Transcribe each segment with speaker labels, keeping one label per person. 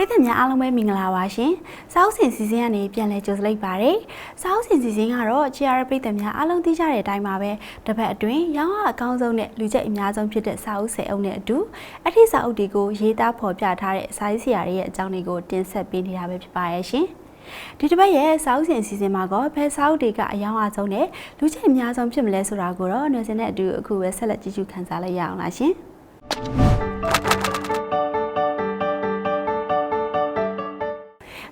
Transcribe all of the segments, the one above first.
Speaker 1: ပရိသတ်များအားလုံးပဲမင်္ဂလာပါရှင်။စာအုပ်စင်စီစဉ်ကနေပြန်လည်ကြိုဆိုလိုက်ပါရစေ။စာအုပ်စင်စီစဉ်ကတော့ GR ပရိသတ်များအားလုံးသိကြတဲ့အတိုင်းပါပဲတစ်ပတ်အတွင်းရောင်းအားအကောင်းဆုံးနဲ့လူချက်အများဆုံးဖြစ်တဲ့စာအုပ်ဆယ်အုပ်နဲ့အတူအထည်စာအုပ်တွေကိုရေးသားဖော်ပြထားတဲ့စာရေးဆရာတွေရဲ့အကြောင်းတွေကိုတင်ဆက်ပေးနေတာပဲဖြစ်ပါရဲ့ရှင်။ဒီတစ်ပတ်ရဲ့စာအုပ်စင်စီစဉ်မှာကဘယ်စာအုပ်တွေကအယောင်အားဆုံးနဲ့လူချက်အများဆုံးဖြစ်မလဲဆိုတာကိုတော့နေစင်နဲ့အတူအခုပဲဆက်လက်ကြည့်ရှုခန်းစားလိုက်ရအောင်လားရှင်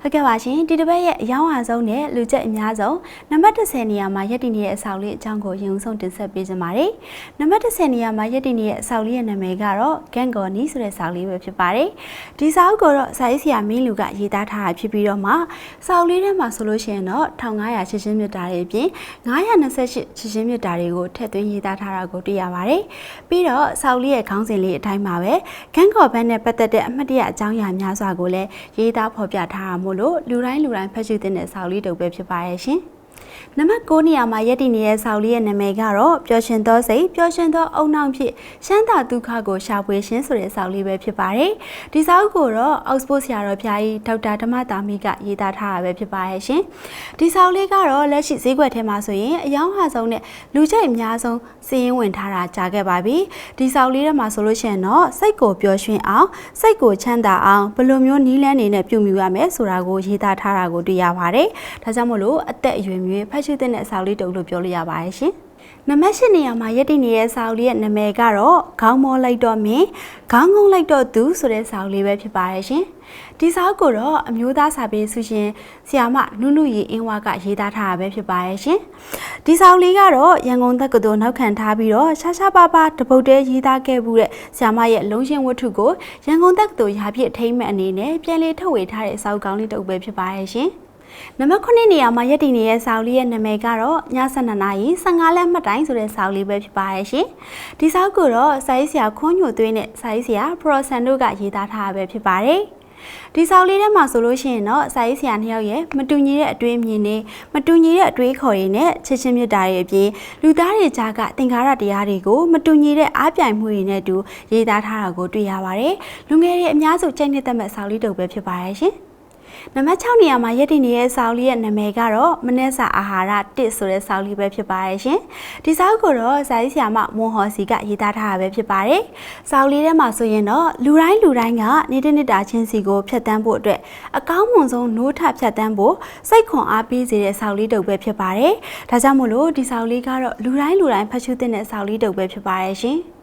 Speaker 1: ဟုတ်ကဲ့ပါရှင်ဒီတစ်ပတ်ရဲ့အယောင်အားဆုံးနဲ့လူချက်အများဆုံးနံပါတ်10နေရာမှာရက်တည်နေတဲ့အဆောက်လေးအကြောင်းကိုရင်ဆုံးတင်ဆက်ပေးကြပါမယ်နံပါတ်10နေရာမှာရက်တည်နေတဲ့အဆောက်လေးရဲ့နာမည်ကတော့ဂန်ဂေါ်နီဆိုတဲ့ဆောက်လေးပဲဖြစ်ပါတယ်ဒီဆောက်ကိုတော့စာရေးဆရာမင်းလူကရေးသားထားတာဖြစ်ပြီးတော့မှဆောက်လေးထဲမှာဆိုလို့ရှိရင်တော့1500ချစ်ချင်းမြတ်တာတွေအပြင်928ချစ်ချင်းမြတ်တာတွေကိုထည့်သွင်းရေးသားထားတာကိုတွေ့ရပါတယ်ပြီးတော့ဆောက်လေးရဲ့ခေါင်းစဉ်လေးအတိုင်းပါပဲဂန်ဂေါ်ဘန်းနဲ့ပတ်သက်တဲ့အမှတ်တရအကြောင်းအရာများစွာကိုလည်းရေးသားဖော်ပြထားတာမို့လို့လူတိုင်းလူတိုင်းဖတ်ရှုသင့်တဲ့ဆောက်လေးတုပ်ပဲဖြစ်ပါရဲ့ရှင် နံပါတ်9နေရာမှာရက်တည်နေတဲ့ဆောက်လေးရဲ့နာမည်ကတော့ပျော်ရွှင်သောစိတ်ပျော်ရွှင်သောအုံနောက်ဖြစ်ရှမ်းသာဒုက္ခကိုရှာဖွေခြင်းဆိုတဲ့ဆောက်လေးပဲဖြစ်ပါတယ်။ဒီဆောက်ကိုတော့ Oxford ဆရာတော်ဖျားကြီးဒေါက်တာဓမ္မတာမီကရေးသားထားတာပဲဖြစ်ပါရဲ့ရှင်။ဒီဆောက်လေးကတော့လက်ရှိဈေးကွက်ထဲမှာဆိုရင်အယောင်ဟာဆုံးနဲ့လူကြိုက်အများဆုံးစီးရင်ဝင်ထားတာကြားခဲ့ပါပြီ။ဒီဆောက်လေးထဲမှာဆိုလို့ရှိရင်တော့စိတ်ကိုပျော်ရွှင်အောင်စိတ်ကိုချမ်းသာအောင်ဘယ်လိုမျိုးနီးလန်းနေနဲ့ပြုမြူရမယ်ဆိုတာကိုရေးသားထားတာကိုတွေ့ရပါတယ်။ဒါကြောင့်မို့လို့အသက်အရွယ်မျိုးဖတ်ရှုတဲ့အစာလေးတုပ်လို့ပြောလို့ရပါတယ်ရှင်။နံပါတ်၈နေရာမှာရက်တည်နေတဲ့စာအုပ်လေးရဲ့နာမည်ကတော့ခေါင်းမောလိုက်တော့မင်းခေါင်းငုံလိုက်တော့သူဆိုတဲ့စာအုပ်လေးပဲဖြစ်ပါတယ်ရှင်။ဒီစာအုပ်ကိုတော့အမျိုးသားစာပေဆူရှင်ဆရာမနုနုရီအင်းဝါကရေးသားထားတာပဲဖြစ်ပါတယ်ရှင်။ဒီစာအုပ်လေးကတော့ရန်ကုန်တက္ကသိုလ်နောက်ခံထားပြီးတော့ရှာရှာပါပါတပုတ်တဲရေးသားခဲ့မှုတဲ့ဆရာမရဲ့လုံးရှင်ဝတ္ထုကိုရန်ကုန်တက္ကသိုလ်ရာပြည့်အထိမ့်မဲ့အနေနဲ့ပြန်လည်ထုတ်ဝေထားတဲ့စာအုပ်ကောင်းလေးတစ်အုပ်ပဲဖြစ်ပါတယ်ရှင်။ နံပါတ်9နေရာမှာရက်တည်နေတဲ့စာအုပ်လေးရဲ့နာမည်ကတော့ည7နာရီ15လက်မှတ်တိုင်းဆိုတဲ့စာအုပ်လေးပဲဖြစ်ပါရဲ့ရှင်။ဒီစာအုပ်ကိုတော့စာရေးဆရာခွန်းညိုသွေးနဲ့စာရေးဆရာပရိုဆန်တို့ကရေးသားထားတာပဲဖြစ်ပါတယ်။ဒီဆောက်လေးထဲမှာဆိုလို့ရှိရင်တော့စာရေးဆရာနှစ်ယောက်ရဲ့မတူညီတဲ့အတွေ့အမြင်တွေမတူညီတဲ့အတွေ့အခေါ်တွေနဲ့ချစ်ချင်းမြတ်တာတွေအပြင်လူသားတွေကြားကသင်္ကာရတရားတွေကိုမတူညီတဲ့အားပြိုင်မှုတွေနဲ့တူရေးသားထားတာကိုတွေ့ရပါတယ်။လူငယ်တွေအများစုကြိုက်နေတဲ့မဲ့ဆောက်လေးတုပ်ပဲဖြစ်ပါရဲ့ရှင်။ နံပါတ်6နေရာမှာရက်တည်နေတဲ့ဆောင်းလေးရဲ့နာမည်ကတော့မနက်စာအာဟာရ1ဆိုတဲ့ဆောင်းလေးပဲဖြစ်ပါရဲ့ရှင်ဒီဆောင်းကိုတော့ဇာတိဆရာမမွန်ဟော်စီကရေးသားထားတာပဲဖြစ်ပါတယ်ဆောင်းလေးထဲမှာဆိုရင်တော့လူတိုင်းလူတိုင်းကနေတဲ့နေတာချင်းစီကိုဖြတ်တန်းဖို့အတွက်အကောင်းမွန်ဆုံးနိုးထဖြတ်တန်းဖို့စိတ်ခွန်အားပေးစေတဲ့ဆောင်းလေးတုပ်ပဲဖြစ်ပါတယ်ဒါကြောင့်မို့လို့ဒီဆောင်းလေးကတော့လူတိုင်းလူတိုင်းဖတ်ရှုသင့်တဲ့ဆောင်းလေးတုပ်ပဲဖြစ်ပါရဲ့ရှင်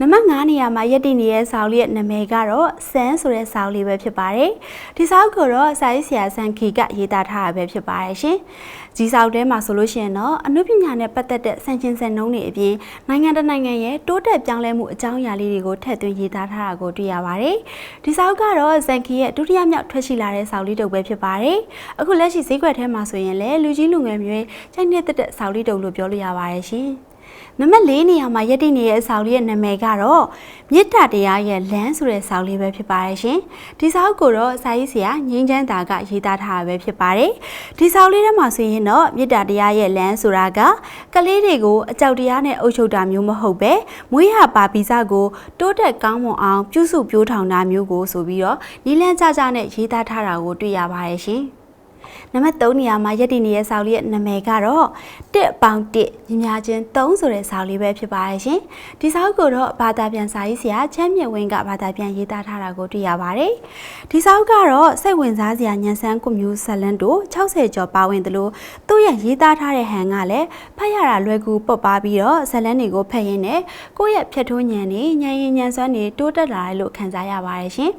Speaker 1: နံပါတ်9နေရာမှာရက်တည်နေတဲ့ဆောက်လေးရဲ့နာမည်ကတော့ဆန်းဆိုတဲ့ဆောက်လေးပဲဖြစ်ပါတယ်။ဒီဆောက်ကိုတော့စာရေးဆရာဆန်ခီကရေးသားထားတာပဲဖြစ်ပါတယ်ရှင်။ဒီဆောက်ထဲမှာဆိုလို့ရှိရင်တော့အနုပညာနဲ့ပတ်သက်တဲ့စံချင်းစံနှုန်းတွေအပြင်နိုင်ငံတကာနိုင်ငံရဲ့တိုးတက်ပြောင်းလဲမှုအကြောင်းအရာလေးတွေကိုထည့်သွင်းရေးသားထားတာကိုတွေ့ရပါတယ်။ဒီဆောက်ကတော့ဆန်ခီရဲ့ဒုတိယမြောက်ထွက်ရှိလာတဲ့ဆောက်လေးတုပ်ပဲဖြစ်ပါတယ်။အခုလက်ရှိဈေးကွက်ထဲမှာဆိုရင်လည်းလူကြီးလူငယ်မျိုးချိုင်းနေတဲ့ဆောက်လေးတုပ်လို့ပြောလို့ရပါတယ်ရှင်။ နံပါတ်၄နေရာမှာရက်တည်နေတဲ့အဆောက်လေးရဲ့နာမည်ကတော့မေတ္တာတရားရဲ့လမ်းဆိုတဲ့ဆောက်လေးပဲဖြစ်ပါတယ်ရှင်ဒီဆောက်ကိုတော့စာရေးဆရာငင်းချမ်းသာကရေးသားထားတာပဲဖြစ်ပါတယ်ဒီဆောက်လေးထဲမှာဆိုရင်တော့မေတ္တာတရားရဲ့လမ်းဆိုတာကကလေးတွေကိုအကြောက်တရားနဲ့အုပ်ချုပ်တာမျိုးမဟုတ်ပဲမွေးရပါပီစာကိုတိုးတက်ကောင်းမွန်အောင်ပြုစုပြောထောင်တာမျိုးကိုဆိုပြီးတော့နီလန်းကြကြနဲ့ရေးသားထားတာကိုတွေ့ရပါတယ်ရှင် နံပါတ်3နေရာမှာရက်တည်နေတဲ့ဆောက်လေးရဲ့နာမည်ကတော့တစ်ပေါင်တစ်ညီများချင်း3ဆိုတဲ့ဆောက်လေးပဲဖြစ်ပါရဲ့ရှင်ဒီဆောက်ကိုတော့ဘာသာပြန်စာရေးဆရာချမ်းမြင့်ဝင်းကဘာသာပြန်ရေးသားထားတာကိုတွေ့ရပါတယ်ဒီဆောက်ကတော့စိတ်ဝင်စားစရာညံစမ်းကွမျိုးဇလန်တို့60ကျော်ပါဝင်တယ်လို့သူ့ရဲ့ရေးသားထားတဲ့ဟန်ကလည်းဖတ်ရတာလွယ်ကူပုတ်ပါပြီးတော့ဇလန်တွေကိုဖတ်ရင်းနဲ့ကိုယ့်ရဲ့ဖြတ်ထိုးညံနေညံရင်ညံစွမ်းနေတိုးတက်လာတယ်လို့ခံစားရပါတယ်ရှင်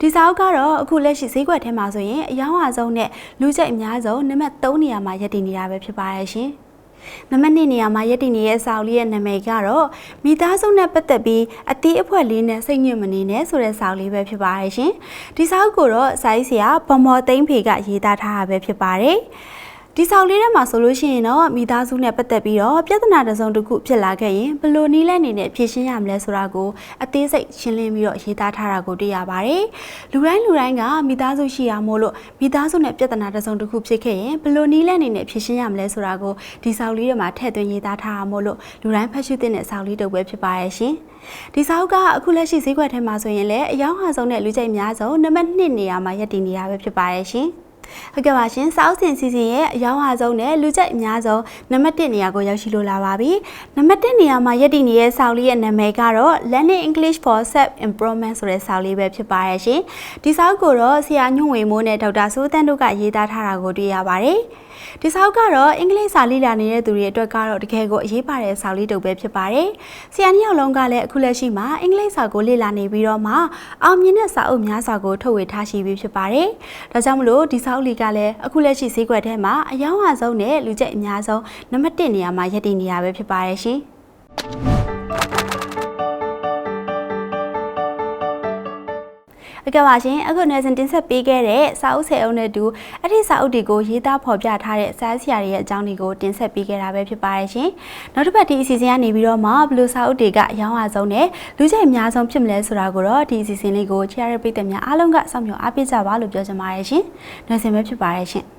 Speaker 1: ဒီဆောက်ကတော့အခုလက်ရှိဈေးကွက်ထဲမှာဆိုရင်အယောင်အဆုံးနဲ့လူကျိတ်အများဆုံးနံပါတ်3နေရာမှာရပ်တည်နေတာပဲဖြစ်ပါတယ်ရှင်။နံပါတ်2နေရာမှာရပ်တည်နေရဲ့စာအုပ်လေးရဲ့နာမည်ကတော့မိသားစုနဲ့ပတ်သက်ပြီးအသေးအဖွဲလေးနဲ့စိတ်ညစ်မနေနဲ့ဆိုတဲ့စာအုပ်လေးပဲဖြစ်ပါတယ်ရှင်။ဒီစာအုပ်ကိုတော့စာရေးဆရာဗမော်သိန်းဖေကရေးသားထားတာပဲဖြစ်ပါတယ်။ ဒီဆောက်လေးထဲမှာဆိုလို့ရှိရင်တော့မိသားစုနဲ့ပတ်သက်ပြီးတော့ပြဿနာတစ်စုံတစ်ခုဖြစ်လာခဲ့ရင်ဘယ်လိုနည်းလဲအနေနဲ့ဖြေရှင်းရမလဲဆိုတာကိုအသေးစိတ်ရှင်းလင်းပြီးတော့ရေးသားထားတာကိုတွေ့ရပါတယ်။လူတိုင်းလူတိုင်းကမိသားစုရှိရမို့လို့မိသားစုနဲ့ပြဿနာတစ်စုံတစ်ခုဖြစ်ခဲ့ရင်ဘယ်လိုနည်းလဲအနေနဲ့ဖြေရှင်းရမလဲဆိုတာကိုဒီဆောက်လေးထဲမှာထည့်သွင်းရေးသားထားတာမို့လို့လူတိုင်းဖတ်ရှုသင့်တဲ့ဆောက်လေးတစ်ပွဲဖြစ်ပါရဲ့ရှင်။ဒီဆောက်ကအခုလက်ရှိဈေးကွက်ထဲမှာဆိုရင်လည်းအယောင်ဟာဆုံးတဲ့လူကြိုက်များဆုံးနံပါတ်1နေရာမှာရပ်တည်နေရပဲဖြစ်ပါရဲ့ရှင်။ ဟုတ်ကဲ့ပါရှင်စောက်စင်စီစဉ်ရဲ့အယောင်အားဆုံးနဲ့လူကြိုက်အများဆုံးနံပါတ်1နေရာကိုရောက်ရှိလို့လာပါပြီနံပါတ်1နေရာမှာယက်တည်နေတဲ့ဆောက်လေးရဲ့နာမည်ကတော့ Learning English for Self Improvement ဆိုတဲ့ဆောက်လေးပဲဖြစ်ပါရဲ့ရှင်ဒီဆောက်ကိုတော့ဆရာညွန့်ဝေမိုးနဲ့ဒေါက်တာစိုးတန်းတို့ကရေးသားထားတာကိုတွေ့ရပါတယ်ဒီဆောက်ကတော့အင်္ဂလိပ်စာလေ့လာနေတဲ့သူတွေအတွက်ကတော့တကယ်ကိုအရေးပါတဲ့ဆောက်လေးတုပ်ပဲဖြစ်ပါတယ်ဆရာနှစ်ယောက်လုံးကလည်းအခုလက်ရှိမှာအင်္ဂလိပ်စာကိုလေ့လာနေပြီးတော့မှအောင်မြင်တဲ့စာအုပ်များစွာကိုထုတ်ဝေထားရှိပြီးဖြစ်ပါတယ်ဒါကြောင့်မလို့ဒီဆောက်လေးကလည်းအခုလက်ရှိဈေးကွက်ထဲမှာအယောင်အဆုံးနဲ့လူကျက်အများဆုံးနံပါတ်1နေရာမှာရပ်တည်နေတာပဲဖြစ်ပါတယ်ရှင် အကပါရှင်အခုနေစဉ်တင်ဆက်ပေးခဲ့တဲ့စာအုပ်ဆယ်အုပ်နဲ့တူအဲ့ဒီစာအုပ်တွေကိုရေးသားဖော်ပြထားတဲ့စာဆရာတွေရဲ့အကြောင်းတွေကိုတင်ဆက်ပေးခဲ့တာပဲဖြစ်ပါတယ်ရှင်နောက်တစ်ပတ်ဒီအစီအစဉ်ကနေပြီးတော့မှဘယ်လိုစာအုပ်တွေကအယောင်အဆုံးနဲ့လူကျက်အများဆုံးဖြစ်မလဲဆိုတာကိုတော့ဒီအစီအစဉ်လေးကိုချရတဲ့ပြည်သက်များအားလုံးကစောင့်မျှော်အားပေးကြပါလို့ပြောချင်ပါတယ်ရှင်နေစဉ်ပဲဖြစ်ပါတယ်ရှင်